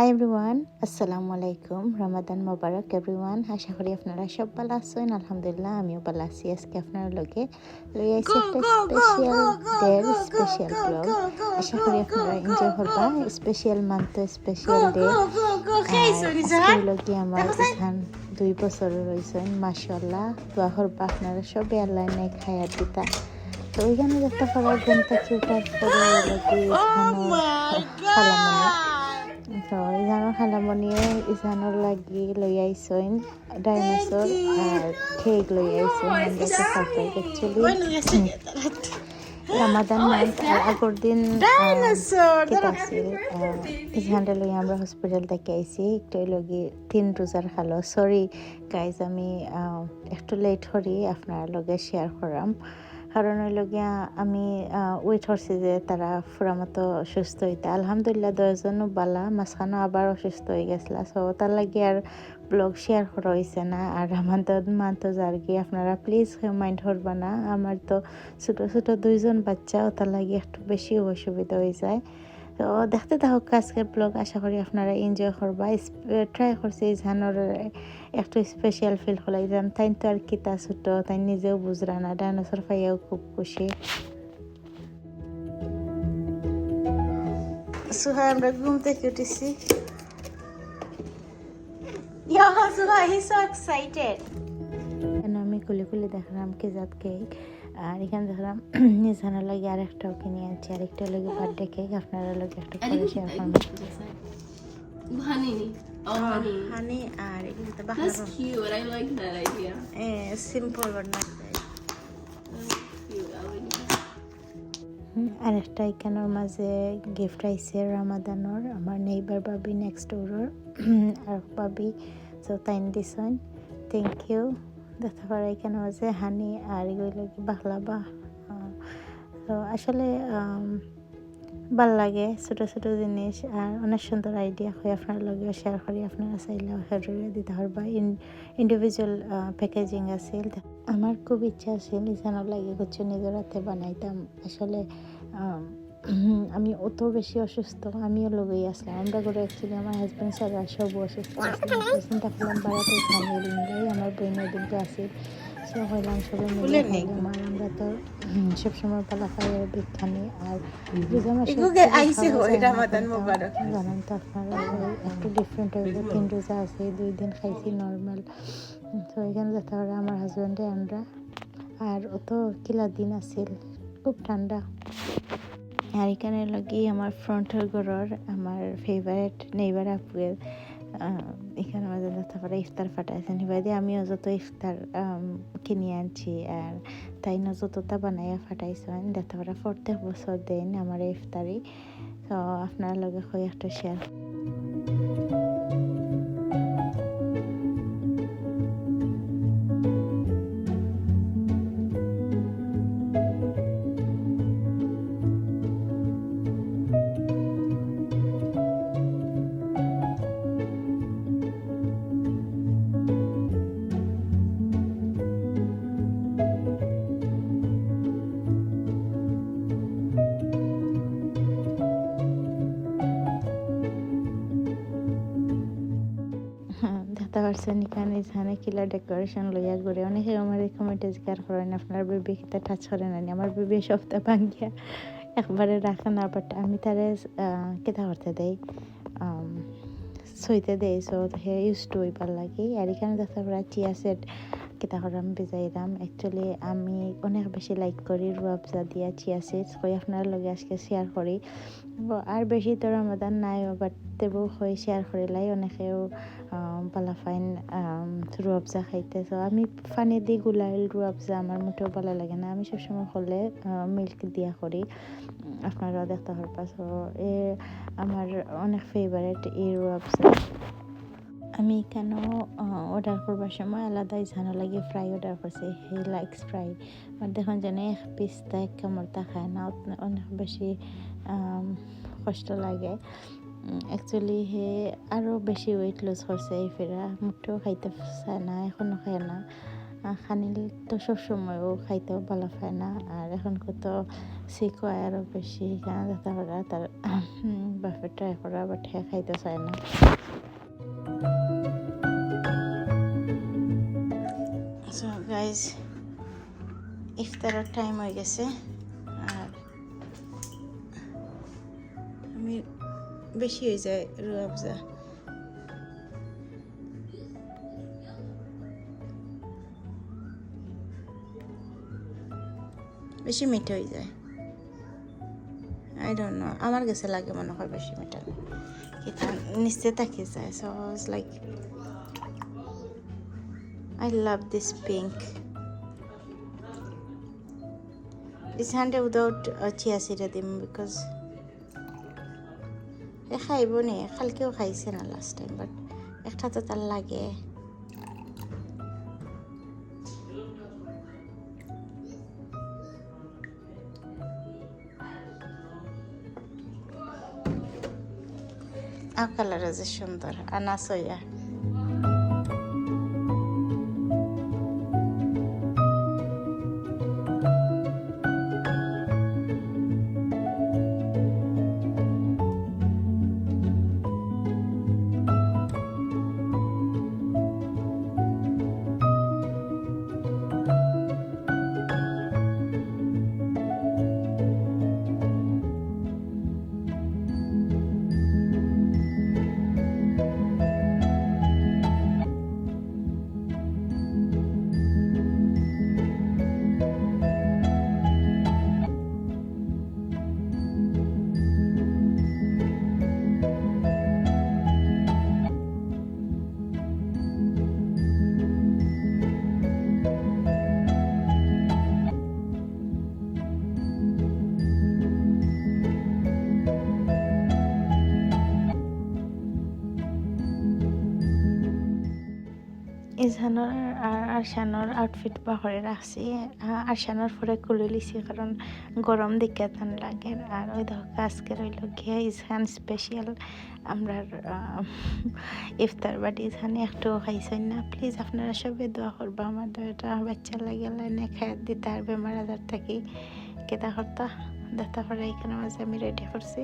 High everyone আসসালামু আলাইকুম রমাদান মোবারক everyone আশা করি আপনারা সব ভালো আছেন আলহামদুলিল্লাহ আমিও ভালো আছি আজকে আপনার লগে লই আইছি একটা স্পেশাল ডের স্পেশাল ব্লগ আশা করি আপনারা এনজয় করবা স্পেশাল মান্থ স্পেশাল ডে লগে আমার এখান দুই বছর রয়েছেন মাশাল্লাহ দোয়া করবা আপনারা সবে আল্লাহ নেই খায়ার দিতা তো ওইখানে দেখতে পারা ঘুম থেকে উঠার পরে লগে খালামনি তো ইজানোর খালামনিয়ে ইজানোর লাগি লই আইসইন ডাইনোসর আর কেক লই আইসইন অ্যাকচুয়ালি রামাদান মান্থ আর আগর দিন ইজানটা লই আমরা হসপিটাল থেকে আইছি। একটু লগি তিন রোজার খালো। সরি গাইজ আমি একটু লেট করি আপনার লগে শেয়ার করাম কারণ হইল গিয়া আমি ওয়েট করছি যে তারা ফুরা মতো সুস্থ হইতে। আলহামদুলিল্লাহ দশজনও বালা মাঝখানো আবার অসুস্থ হয়ে গেছিলা। সো তার লাগে আর ব্লগ শেয়ার করা হয়েছে না। আর আমার তো মান তো যার কি, আপনারা প্লিজ মাইন্ড করবা না। আমার তো ছোটো ছোটো দুইজন বাচ্চা তার লাগে একটু বেশি অসুবিধা হয়ে যায়। তো দেখতে থাকুক আজকের ব্লগ। আশা করি আপনারা এনজয় করবা। ট্রাই করছি ঝানোর একটু স্পেশাল ফিল হলাই যাম তাই তো আর কিতা ছোট তাই নিজেও বুঝরা না। ডাইনোসর পাইয়াও খুব খুশি। সুহা আমরা ঘুম থেকে উঠেছি. আমি খুলে খুলে দেখলাম কে জাত কেক আর এখানে দেখলাম নিজানোর লাগে আর একটাও কিনে আনছি আর একটা লাগে বার্থডে কেক আপনারা লোক একটা করে শেয়ার. Oh, হানি আর এগুলো তো. সিম্পল. আর একটা এখানোর মাঝে গিফট আইছে রামাদানোর আমার নেইবার বাবি নেক্সট ডোরের আর বাবি সো তাইন দিছন থ্যাংক ইউ দেখতে পারা এখানে মাঝে হানি আর এগুলো কি বাংলা বা তো আসলে ভালো লাগে ছোটো ছোটো জিনিস আর অনেক সুন্দর আইডিয়া হয় আপনার লগে শেয়ার করি। আপনারা চাইলে হেডরে দিতে পারবা ইন্ডিভিজুয়াল প্যাকেজিং আছিল আমার খুব ইচ্ছা আছিল ইসানোর লাগে কিছু নিজের হাতে বানাইতাম। আসলে আম, অত বেশি অসুস্থ আমিও লগেই আসলাম আমরা করে অ্যাকচুয়ালি আমার হাজব্যান্ড স্যার সব অসুস্থ। আসলাম চিন্তা করলাম বাড়াতে খামিয়ে নিলে আমার বোনের দিনকে আসি সে হইলাম সবাই মিলে আর আমরা তো সবসময় পালা খাই আর বিখানি আর রোজা মাসে। জানেন তো আপনারা একটু ডিফারেন্ট হইব তিন রোজা আছে দুই দিন খাইছি নর্মাল তো এখানে যেতে পারে আমার হাজব্যান্ডে আমরা। আর অত কিলা দিন আছিল খুব ঠান্ডা। আর এখানে লাগি আমার ফ্রন্টের ঘরের আমার ফেভারেট নেইবার আপুয়ের এখানে আমাদের যেতে পারে ইফতার ফাটাইছেন এবারে আমিও যত ইফতার আম, কিনে আনছি আর তাই না যতটা বানাইয়া ফাটাইছেন পারে প্রত্যেক বছর দেন আমার ইফতারি। তো আপনার লগে হয়ে একটা শেয়ার এখানে কিলা ডেকোরেশন লইয়া ঘুরে অনেকে আমার কমেন্টে জিজ্ঞাসা করেন, আপনার বেবি কিতা টাচ করে না আমার বেবি সপ্তাহ ভাঙ্গিয়া একবারে রাখে না বাট আমি তারে কেতা করতে দেই? সইতে দেই সো হে ইউজ টু হইবার লাগে। আর এখানে দেখতে পারা চিয়া সেট কেতা করাম বেজাইরাম। অ্যাকচুয়ালি আমি অনেক বেশি লাইক করি রুয়াবজা দিয়া চিয়া সেট কই আপনার লগে আজকে শেয়ার করি। আর বেশি তো রমাদান নাই বাট তেবু হয়ে শেয়ার করিলাই অনেকেও বালা ফাইন রুয়াবজা খাইতে। তো আমি ফানি দি গুলাইল রুয়াবজা আমার মোটেও ভালো লাগে না। আমি সবসময় হলে মিল্ক দিয়া করি। আপনারাও দেখতে পারবা সো এ, আমার অনেক ফেভারিট এই রুয়াবজা আমি কেন অর্ডার করবার সময়? আলাদাই ঝানো লাগে ফ্রাই অর্ডার করছি। হি লাইকস ফ্রাই দেখুন যেন এক পিস তাই কামড়টা খায় না অনেক বেশি কষ্ট লাগে। হে আরও বেশি ওয়েট লস করছে এই ফেরা। মুখটাও খাইতে চায় না এখনও খায় না। আহ, খানিল তো সবসময় ও খাইতেও ভালো পায় না। আর এখন কত হয় আরও বেশি দেখা করা তার উম, বাপে ট্রাই করা বাট খাইতে চায় না। ইফতারের টাইম হয়ে গেছে। আর আমি বেশি হয়ে যায় রুয়াবজা বেশি মিঠে হয়ে যায়। আই ডোন্ট নো আমার কাছে লাগে মনে হয় বেশি মিঠা। কিন্তু নিচে তাকিয়ে যায় so it's like I love this pink It's handed without uh, chia seed দিম বিকজ এ খাইব নি কালকেও খাইছে না লাস্ট টাইম বাট একটা তো তার লাগে। আ কালার আছে সুন্দর আনা সইয়া ইজহানৰ আর আরশানোর আউটফিট বাহরে রাখছি আরশানোর পরে খুলে লিছি কারণ গরম দিকে তান লাগে। আর ওই দেখো আজকে রইল গিয়া ইজহান স্পেশাল আমরা ইফতার বাড়ি ইজহানে একটু খাইছেন না। প্লিজ আপনারা সবাই দোয়া করবা আমার এটা বাচ্চা লাগে লাইনে খাই দিতে আর বেমার আজার থাকি। কেতা করতা দেখা করে এখানে মাঝে আমি রেডি করছি?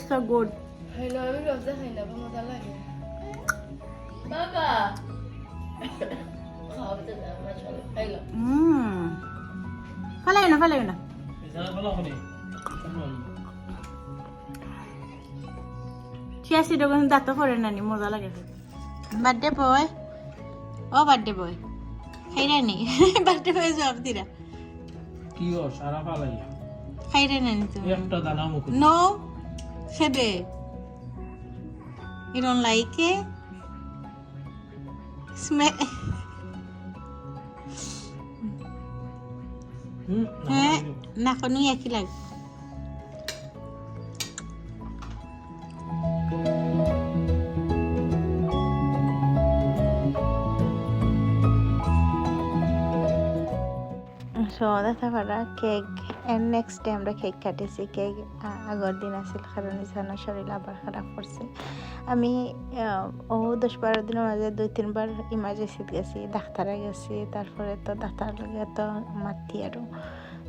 টেস্টটা গুড Hello, আমি রোজা খাই না মজা লাগে বাবা ফেলাই না ফেলাই না ছিয়াশি টাকা দাঁত নানি মজা লাগে বার্থডে বয় ও বার্থডে বয় খাইরা নি বার্থডে বয় জবাব দিরা কি ও সারা ফালাইয়া খাইরা নানি তুমি একটা দানা মুখ No, Hebe. You don't like it? Smell. నాకు నీ అఖిలా సో అదే cake. এন্ড নেক্সট ডে আমরা কেক কাটিছি কেক আগর দিন আছিল, কারণ ইসানোর শরীর আবার খারাপ করছে। আমি ও দশ বারো দিনের মাঝে দুই, তিনবার ইমাৰ্জেঞ্চিত গেছি ডাক্তারে গেছি, তারপরে তো ডাক্তার তো মাতি আৰু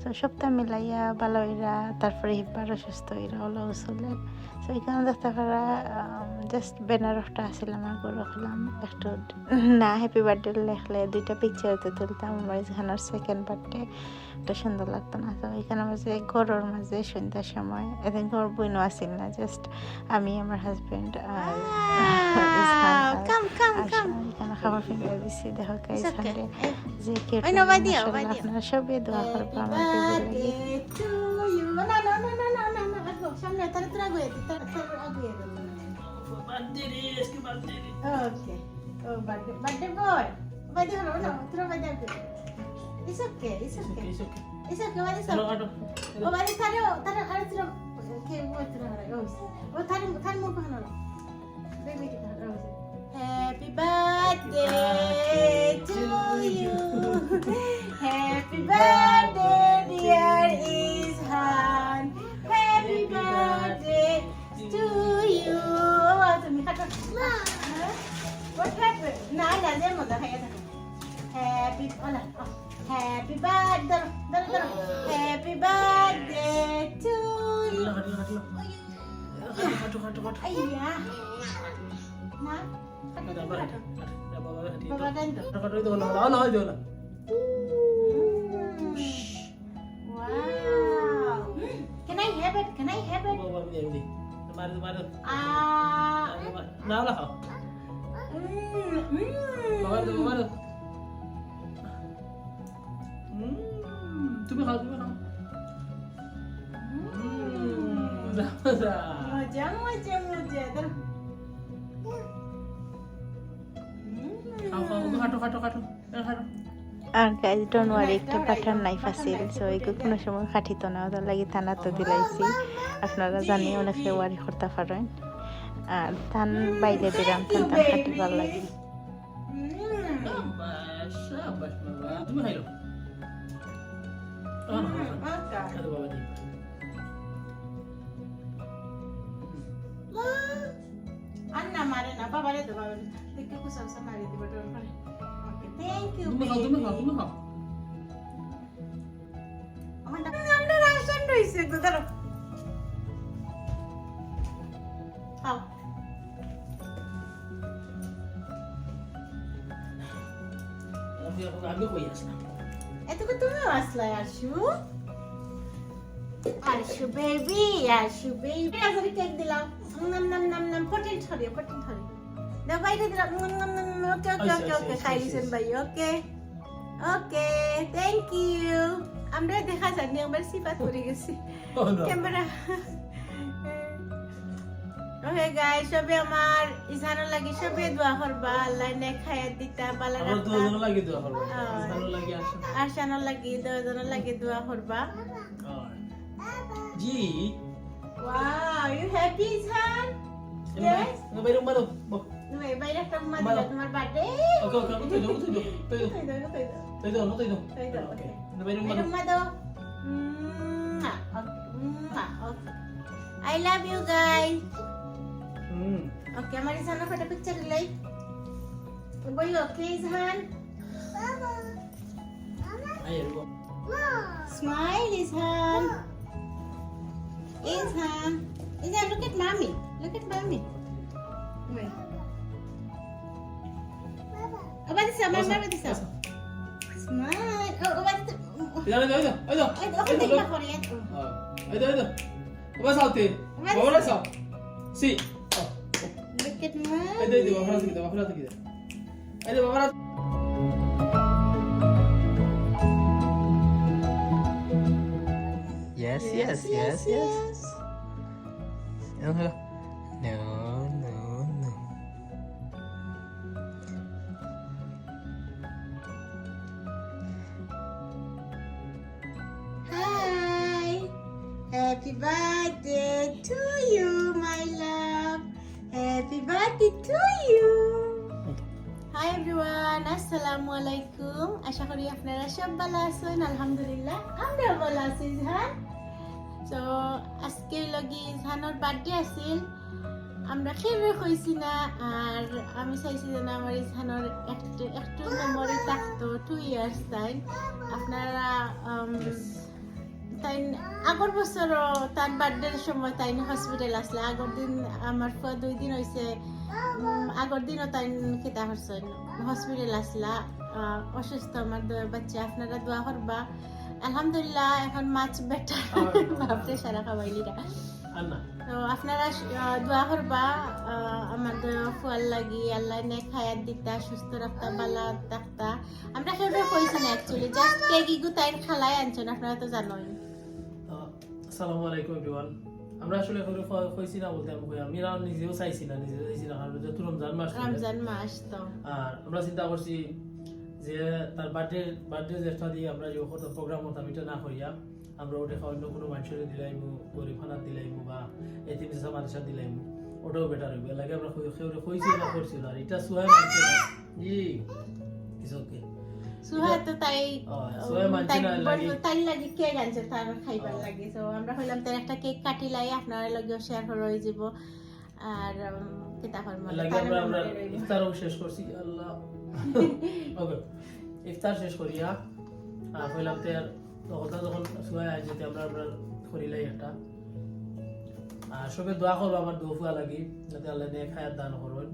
তো সপ্তাহ মিলাইয়া ভালো হইরা তারপরে হিব্বার অসুস্থ হইরা হলো চলেন তো এখানে দেখতে পারা জাস্ট ব্যানার একটা আসছিলাম আর করে রাখলাম। একটু না হ্যাপি বার্থডে লেখলে দুইটা পিকচার তো তুলতাম আমার এখানের সেকেন্ড বার্থডে একটা সুন্দর লাগতো না। তো এখানে মাঝে ঘরের মাঝে সন্ধ্যার সময় এদিন ঘর বইনও আসিল না জাস্ট আমি আমার হাজবেন্ড আর এখানে খাবার ফিঙ্গার দিচ্ছি দেখো গাইস okay. যে কে ওই নাও, বাই দিও, বাই দিও। আপনারা সবই দোয়া করব আমার সামনে তারা তোরা আগুয়ে দে, তারা তারা আগুয়ে দে। Okay. Oh, birthday, birthday boy. Birthday হলো, no, তোরা birthday আগুয়ে they. It's okay, it's okay. It's okay, what is okay? ও বাড়ি তারে তারে আর তোরা কে বই তোরা ও ও তারে তারে মুখ হানো বেবি কে হারাই Happy birthday to you. Happy birthday, dear Ishan. Happy birthday to you. What happened? No, no, no, no. Happy, hola. Happy birthday, happy birthday to you. Aiyah, nah. To you আইয়া না বাবা দেন তো Wow. Can I have it? Can I have it? Ah. Mm, mm. তুমি খাও তুমি খাও মজা মজা মজা খাটো খাটো খাটো খাটো আর গাইজ ডোন্ট ওয়ারি একটা পাঠান নাইফ আছিল সো এগুলো কোনো সময় খাটিত না ওদের লাগি থানা তো দিলাইছি আপনারা জানি অনেকে ওয়ারি করতে পারেন আর ধান বাইলে দিলাম ধান ধান খাটিবার লাগি Mm. বাস বাস বাবা তুমি খাইলো Mm, okay. আরে বাবা দি Anna mare na baba রে তো বাবা দেখে কুসম সামারি দিব থ্যাংক ইউ তুমি খাও তুমি খাও তুমি খাও। আমার রাশন রইছে গো দাঁড়াও। খাও। আমি কই আসলাম? এতক্ষণ তুমিও আসলে Arshu? Arshu baby Arshu baby cake দিলাম। নাম নাম নাম নাম পটেন ছড়িয়ে পটেন ছড়িয়ে দাও বাইরে দিলাম নাম নাম নাম ওকে ওকে ওকে ওকে খাই লিসেন ভাই ওকে ওকে থ্যাংক ইউ আমরা দেখা জানি আমার সিফাত করে গেছি ক্যামেরা ওকে গাইস সবে আমার ইসানো লাগি সবে দোয়া করবা আল্লাহ নে খায়াত দিতা বালা রাখতা। ভালো লাগে ভালো হ্যাঁ। ভালো লাগে আর লাগি। লাগি দোয়া করবা। জি। Wow you happy Ishan Yes. বাইরে মারো তুমি বাইরে একটা মা Malo. দিলা তোমার বার্থডে ওকে ওকে তুই দাও তুই দাও তুই দাও তাই দাও তাই দাও তুই দাও তুই দাও তাই দাও ওকে ওকে বাইরে বাইরে মারো মা দাও Mwah. Okay. Mwah. Okay. I love you guys. Hmm Okay, আমার ইসানের ফটো পিকচার দিলাই বই ওকে ইসান আই এরকম Smile, Ishan. Ishan. Ishan, look at mommy. Look at mommy. Wait. Oba dito, mama, mama dito. Smart. Oh, oba dito. Ito, ito, ito. Ito, Yes, yes, yes, yes. Happy birthday to you, my love. Happy birthday to you. Hi everyone আসসালামু আলাইকুম আশা করি আপনারা সব ভালো আছেন আলহামদুলিল্লাহ আমরা ভালো আছি ইজহান তো আজকে লগি ইজহানের বার্থডে আছিল আমরা খেলবে হয়েছি না আর আমি চাইছি যেন আমার ইজহানের একটু একটু মেমোরি থাকতো টু ইয়ার্স টাইম আপনারা তাই আগর বছরও তার বার্থডের সময় তাই হসপিটাল আসলে। আগর দিন আমার ফুয়া দুই দিন হয়েছে আগর দিনও তাই কিতা করছেন হসপিটাল আসলা অসুস্থ আমার বাচ্চা আপনারা দোয়া করবা। আলহামদুলিল্লাহ এখন মাছ বেটার ভাবতে সারা খাবাইলিরা তো আপনারা দোয়া করবা আমার ফুয়াল লাগি আল্লাহ নে খায়াত দিতা সুস্থ রাখতা বালা থাকতা। আমরা কেউ কইছি না অ্যাকচুয়ালি জাস্ট কেক ইগু খালাই আনছেন আপনারা তো জানোই। আসসালামু আলাইকুম এভরিওয়ান আমরা আসলে করে কইছি না বলতে আমি আমি নিজেও চাইছি না নিজেও চাইছি না কারণ যেহেতু রমজান মাস রমজান মাস তো। আর আমরা চিন্তা করছি যে তার বার্থডে বার্থডে যেটা দিয়ে আমরা যে প্রোগ্রাম হতাম এটা না করিয়া আমরা ওটা অন্য কোনো মানুষের দিলাইমু গরিব খানার দিলাইমু বা এতিম চেষা মানুষের দিলাইমু ওটাও বেটার হইবে। লাগে আমরা কইছি না করছি না। এটা সুহাই মানছে না। জি। ইস ওকে সুহা তো তাই তাই না লাগে। বলব, তাই লাগি কেক আনছে তার খাইবার লাগে। তো আমরা হইলাম তার একটা কেক কাটিলাই আপনারা লগেও শেয়ার হয়ে যাব। আর কিতা করব? আমরা আমরা ইফতারও শেষ করছি আল্লাহ। ওকে ইফতার শেষ করিয়া আর কইলাম তে কথা যখন সুহাই আজ আমরা আমরা করিলাই একটা। আর সবে দোয়া করব আমার দোয়া লাগি যাতে আল্লাহ নিয়ে খায়ার দান করুন।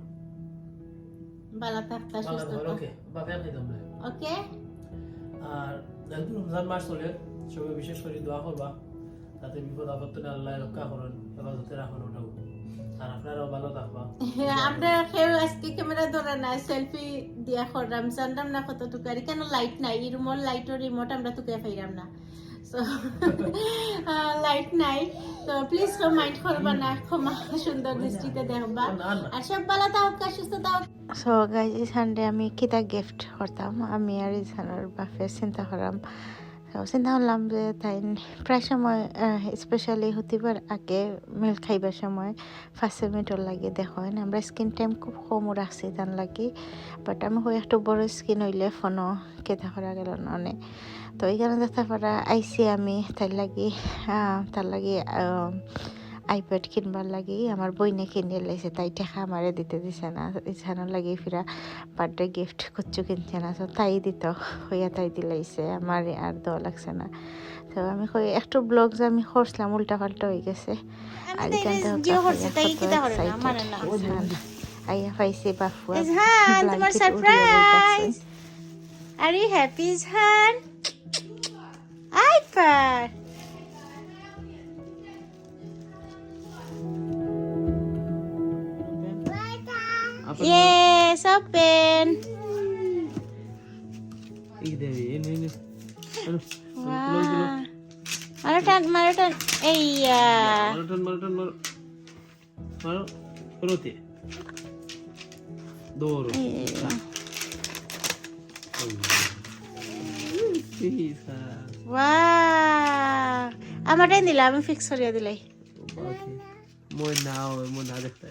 থাকতা ভালো সুস্থ ওকে বাপে খাইতাম না ওকে? আর যেহেতু রমজান মাস চলে সবাই বিশেষ করে দোয়া করবা তাতে বিপদ আপদ না আল্লাহ রক্ষা করুন হেফাজতে রাখুন ওটাও। আর আপনারাও ভালো থাকবা। আমরা কেউ আজকে ক্যামেরা ধরে না সেলফি দিয়া করলাম জানলাম না কত টুকারি কেন লাইট নাই? এই রুমের লাইটের রিমোট আমরা টুকে পাইলাম না। সো লাইট নাই তো প্লিজ মাইন্ড করবা না ক্ষমা সুন্দর দৃষ্টিতে দেখবা না না আর সব থাক সুস্থ থাক সো গাইজ এই সানডে আমি কিতা গিফট করতাম আমি আর ইসানোর বাপে চিন্তা করলাম চিন্তা করলাম যে তাই প্রায় সময় স্পেশালি হতিবার আগে মিল খাইবার সময় ফার্স্ট মিনিটর লাগে দেখেন আমরা স্কিন টাইম খুব কমও রাখছি তার লাগি বাট আমি হয়ে একটু বড় স্ক্রিন হইলে ফোনও কেতা করা গেল ননে তো এইখানে দেখতে পারা আইসি আমি তার লাগি তার লাগি আইপ্যাড কিনবার লাগি আমার বইনে কিনে লাইছে তাই টাকা আমারে দিতে দিছে না ইছানো লাগি ফিরা বার্থডে গিফট কুচ্ছু কিনছে না তো তাই দিত হইয়া তাই দিলাইছে আমার আর দেওয়া লাগছে না তো আমি কই একটু ব্লগস আমি করছিলাম উল্টা পাল্টা হয়ে গেছে আর আইয়া পাইছে বাফুয়া তোমার surprise are you happy Hyper. Yes, open. ini ini. Aduh. Wah. Maraton, maraton. Iya. Marutan, marutan, marutan. Ya? Marutan. Doro. Iya. Wow. আমারটাই দিলে আমি ফিক্স করিয়া দিলাই মই না মই না দেখতে.